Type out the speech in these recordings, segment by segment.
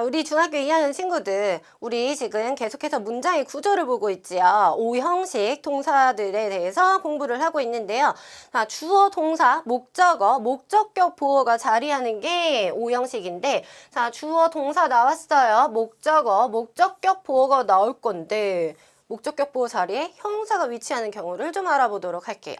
자, 우리 중학교 2학년 친구들, 우리 지금 계속해서 문장의 구조를 보고 있지요. 오형식 동사들에 대해서 공부를 하고 있는데요. 자, 주어, 동사, 목적어, 목적격 보어가 자리하는 게 오형식인데, 자, 주어, 동사 나왔어요. 목적어, 목적격 보어가 나올 건데, 목적격 보어 자리에 형용사가 위치하는 경우를 좀 알아보도록 할게요.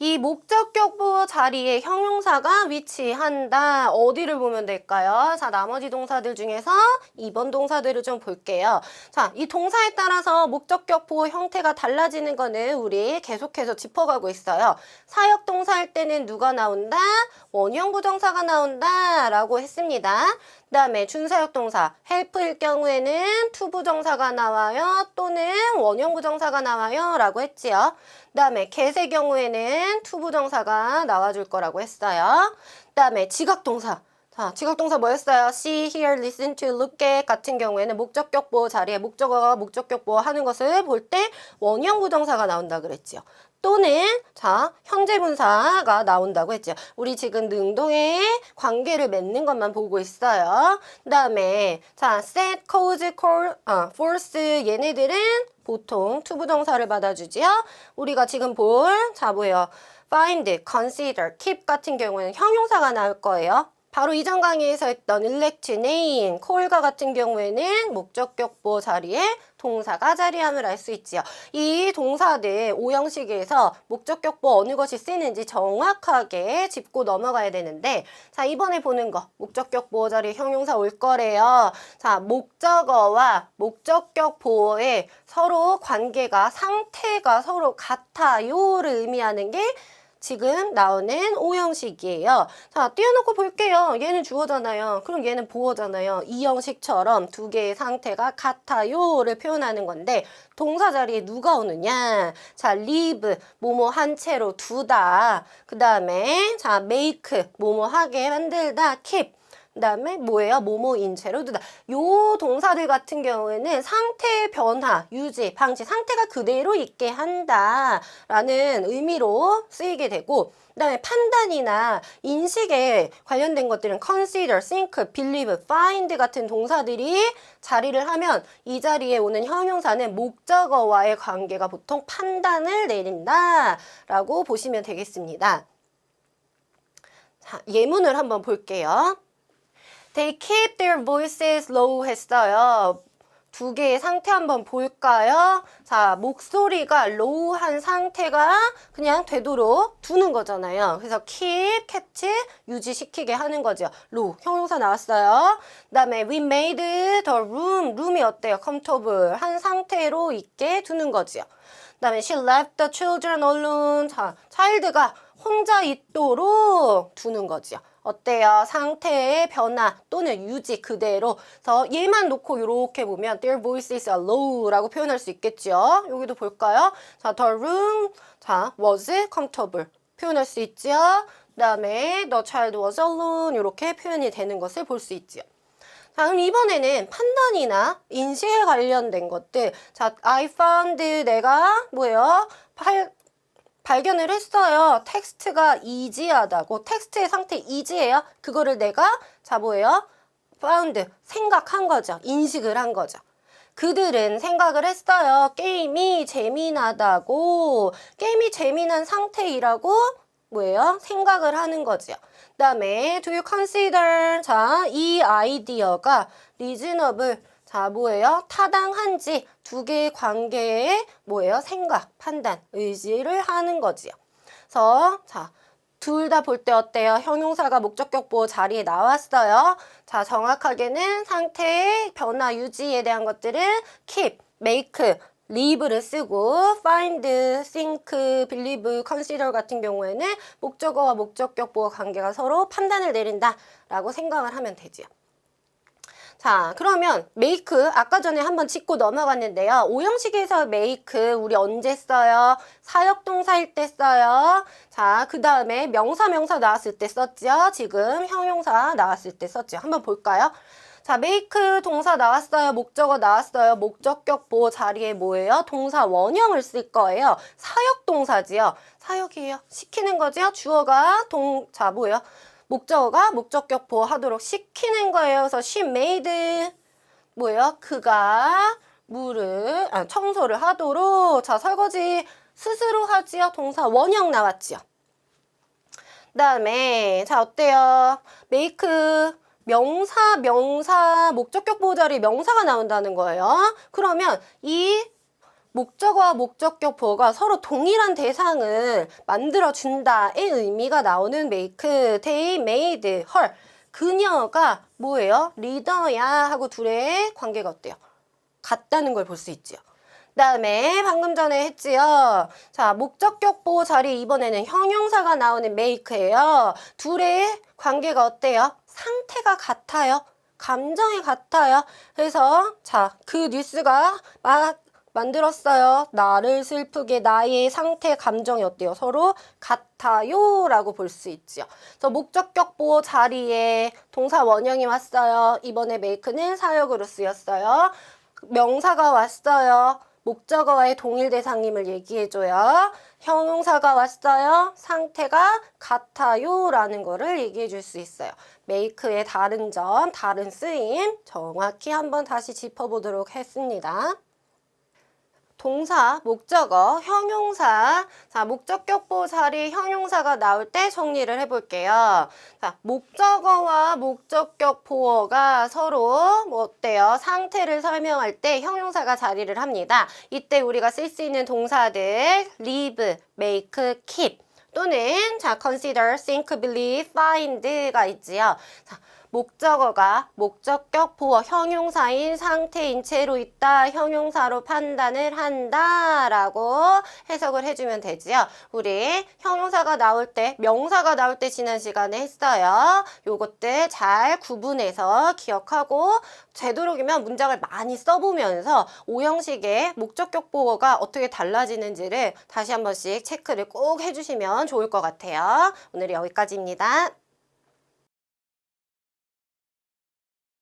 이 목적격 보어 자리에 형용사가 위치한다. 어디를 보면 될까요? 자, 나머지 동사들 중에서 2번 동사들을 좀 볼게요. 자, 이 동사에 따라서 목적격 보어 형태가 달라지는 거는 우리 계속해서 짚어가고 있어요. 사역 동사일 때는 누가 나온다? 원형 부정사가 나온다. 라고 했습니다. 그 다음에 준사역 동사, help일 경우에는 to 부정사가 나와요. 또는 원형 부정사가 나와요. 라고 했지요. 그 다음에 get의 경우에는 to 부정사가 나와줄 거라고 했어요. 그 다음에 지각동사. 자, 지각동사 뭐였어요? see, hear, listen to, look at 같은 경우에는 목적격 보호 자리에 목적어가 목적격 보호 하는 것을 볼 때 원형 부정사가 나온다 그랬지요. 또는 자 현재 분사가 나온다고 했죠. 우리 지금 능동의 관계를 맺는 것만 보고 있어요. 그 다음에 자 set, cause, call, 아, force 얘네들은 보통 투부정사를 받아주지요. 우리가 지금 볼 자 뭐예요? find, consider, keep 같은 경우에는 형용사가 나올 거예요. 바로 이전 강의에서 했던 elect, name, call과 같은 경우에는 목적격보 자리에 동사가 자리함을 알 수 있지요. 이 동사들 오형식에서 목적격보 어느 것이 쓰이는지 정확하게 짚고 넘어가야 되는데 자 이번에 보는 거 목적격보 자리에 형용사 올 거래요. 자 목적어와 목적격 보어의 서로 관계가 상태가 서로 같아요를 의미하는 게 지금 나오는 오형식이에요. 자, 띄워놓고 볼게요. 얘는 주어잖아요. 그럼 얘는 보어잖아요. 이 형식처럼 두 개의 상태가 같아요를 표현하는 건데 동사 자리에 누가 오느냐? 자, live 뭐뭐 한 채로 두다. 그 다음에 자, make 뭐뭐 하게 만들다. keep 그 다음에 뭐예요? 뭐뭐인 채로 두다. 요 동사들 같은 경우에는 상태의 변화, 유지, 방지, 상태가 그대로 있게 한다. 라는 의미로 쓰이게 되고, 그 다음에 판단이나 인식에 관련된 것들은 consider, think, believe, find 같은 동사들이 자리를 하면 이 자리에 오는 형용사는 목적어와의 관계가 보통 판단을 내린다. 라고 보시면 되겠습니다. 자, 예문을 한번 볼게요. They keep their voices low 했어요. 두 개의 상태 한번 볼까요? 자, 목소리가 low한 상태가 그냥 되도록 두는 거잖아요. 그래서 keep, kept 유지시키게 하는 거죠. low, 형용사 나왔어요. 그 다음에 we made the room, room이 어때요? comfortable 한 상태로 있게 두는 거죠. 그 다음에 she left the children alone. 자, child가 혼자 있도록 두는 거죠. 어때요? 상태의 변화 또는 유지 그대로. 그래서 얘만 놓고 이렇게 보면 their voices are low라고 표현할 수 있겠죠. 여기도 볼까요? 자, the room 자 was comfortable 표현할 수 있죠. 그다음에 the child was alone 이렇게 표현이 되는 것을 볼 수 있죠. 자, 그럼 이번에는 판단이나 인식에 관련된 것들. 자, I found 내가 뭐예요? 팔, 발견을 했어요. 텍스트가 이지하다고. 텍스트의 상태 이지예요. 그거를 내가 자 뭐예요? found 생각한 거죠. 인식을 한 거죠. 그들은 생각을 했어요. 게임이 재미나다고. 게임이 재미난 상태이라고 뭐예요? 생각을 하는 거죠. 그 다음에 do you consider 자, 이 아이디어가 reasonable 자, 뭐예요? 타당한지 두 개의 관계에 뭐예요? 생각, 판단, 의지를 하는 거지요. 그래서 자, 둘 다 볼 때 어때요? 형용사가 목적격 보호 자리에 나왔어요. 자, 정확하게는 상태의 변화 유지에 대한 것들은 keep, make, live를 쓰고 find, think, believe, consider 같은 경우에는 목적어와 목적격 보호 관계가 서로 판단을 내린다라고 생각을 하면 되지요. 자, 그러면 make 아까 전에 한번 짚고 넘어갔는데요. 오형식에서 make 우리 언제 써요? 사역동사일 때 써요. 자, 그 다음에 명사 명사 나왔을 때 썼죠. 지금 형용사 나왔을 때 썼죠. 한번 볼까요? 자, make 동사 나왔어요. 목적어 나왔어요. 목적격 보호 자리에 뭐예요? 동사 원형을 쓸 거예요. 사역 동사지요. 사역이에요. 시키는 거죠. 주어가 동, 자, 뭐예요? 목적어가 목적격 보호하도록 시키는 거예요. 그래서 she made 뭐예요? 그가 물을 아, 청소를 하도록 자 설거지 스스로 하지요. 동사 원형 나왔지요. 그다음에 자 어때요? make 명사 명사 목적격 보호 자리 명사가 나온다는 거예요. 그러면 이 목적어와 목적격 보호가 서로 동일한 대상을 만들어 준다의 의미가 나오는 make, they made, her. 그녀가 뭐예요? 리더야 하고 둘의 관계가 어때요? 같다는 걸 볼 수 있지요. 그 다음에 방금 전에 했지요. 자, 목적격 보호 자리 이번에는 형용사가 나오는 make예요. 둘의 관계가 어때요? 상태가 같아요. 감정이 같아요. 그래서 자, 그 뉴스가 막 만들었어요. 나를 슬프게 나의 상태 감정이 어때요? 서로 같아요 라고 볼 수 있죠. 그래서 목적격 보호 자리에 동사 원형이 왔어요. 이번에 make는 사역으로 쓰였어요. 명사가 왔어요. 목적어와의 동일 대상임을 얘기해줘요. 형용사가 왔어요. 상태가 같아요 라는 거를 얘기해 줄 수 있어요. make의 다른 점, 다른 쓰임 정확히 한번 다시 짚어보도록 했습니다. 동사, 목적어, 형용사. 자, 목적격 보호 자리 형용사가 나올 때 정리를 해볼게요. 자, 목적어와 목적격 보어가 서로 뭐 어때요? 상태를 설명할 때 형용사가 자리를 합니다. 이때 우리가 쓸 수 있는 동사들 live, make, keep 또는 자, consider, think, believe, find가 있지요. 자, 목적어가 목적격 보어 형용사인 상태인 채로 있다 형용사로 판단을 한다 라고 해석을 해주면 되지요. 우리 형용사가 나올 때 명사가 나올 때 지난 시간에 했어요. 요것들 잘 구분해서 기억하고 되도록이면 문장을 많이 써보면서 오형식의 목적격 보어가 어떻게 달라지는지를 다시 한 번씩 체크를 꼭 해주시면 좋을 것 같아요. 오늘 여기까지입니다.